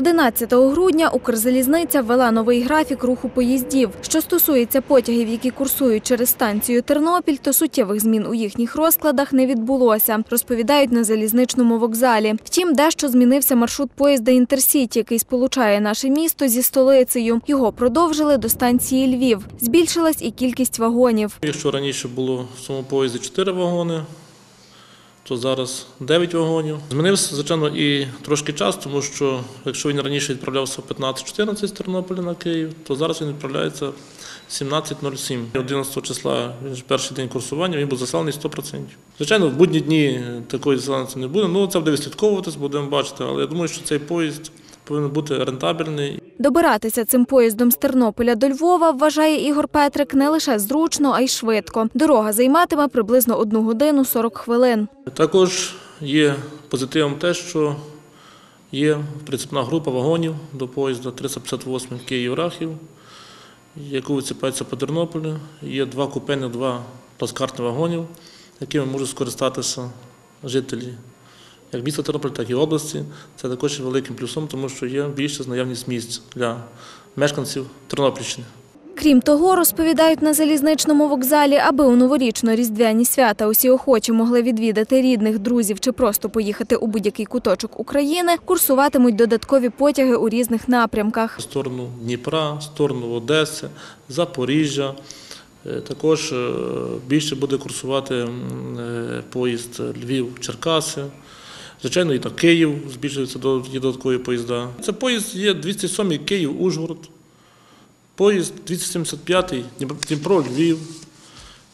11 грудня Укрзалізниця ввела новий графік руху поїздів. Що стосується потягів, які курсують через станцію Тернопіль, то суттєвих змін у їхніх розкладах не відбулося, розповідають на залізничному вокзалі. Втім, дещо змінився маршрут поїзда Інтерсіті, який сполучає наше місто зі столицею. Його продовжили до станції Львів. Збільшилась і кількість вагонів. Якщо раніше було в цьому поїзді 4 вагони, то зараз 9 вагонів. Змінився, звичайно, і трошки час, тому що якщо він раніше відправлявся в 15.14 з Тернополя на Київ, то зараз він відправляється в 17.07. 11 числа, він ж перший день курсування, він був заселений 100%. Звичайно, в будні дні такої заселеності не буде. Ну, це буде відслідковуватись, будемо бачити, але я думаю, що цей поїзд повинен бути рентабельний Добиратися цим поїздом з Тернополя до Львова, вважає Ігор Петрик, не лише зручно, а й швидко. Дорога займатиме приблизно 1 годину 40 хвилин. Також є позитивом те, що є прицепна група вагонів до поїзда 358 Київ-Рахів, яку вицепається по Тернополю. Є два купені, два плацкартні вагонів, якими можуть скористатися жителі як міста Тернополя, так і області. Це також є великим плюсом, тому що є більша наявність місць для мешканців Тернопільщини. Крім того, розповідають на залізничному вокзалі, аби у новорічно-різдвяні свята усі охочі могли відвідати рідних, друзів чи просто поїхати у будь-який куточок України, курсуватимуть додаткові потяги у різних напрямках. в сторону Дніпра, в сторону Одеси, Запоріжжя. Е, Також е, більше буде курсувати е, поїзд Львів-Черкаси. Звичайно, і на Київ збільшуються додаткові поїзда. Це поїзд є 207-й Київ-Ужгород, поїзд 275-й Дніпро-Львів,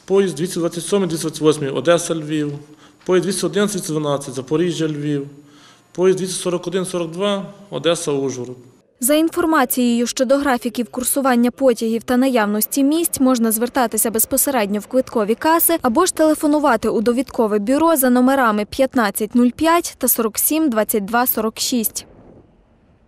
поїзд 227-й, 228-й Одеса-Львів, поїзд 211-212 Запоріжжя-Львів, поїзд 241-42 Одеса-Ужгород. За інформацією щодо графіків курсування потягів та наявності місць можна звертатися безпосередньо в квиткові каси або ж телефонувати у довідкове бюро за номерами 1505 та 47 22 46.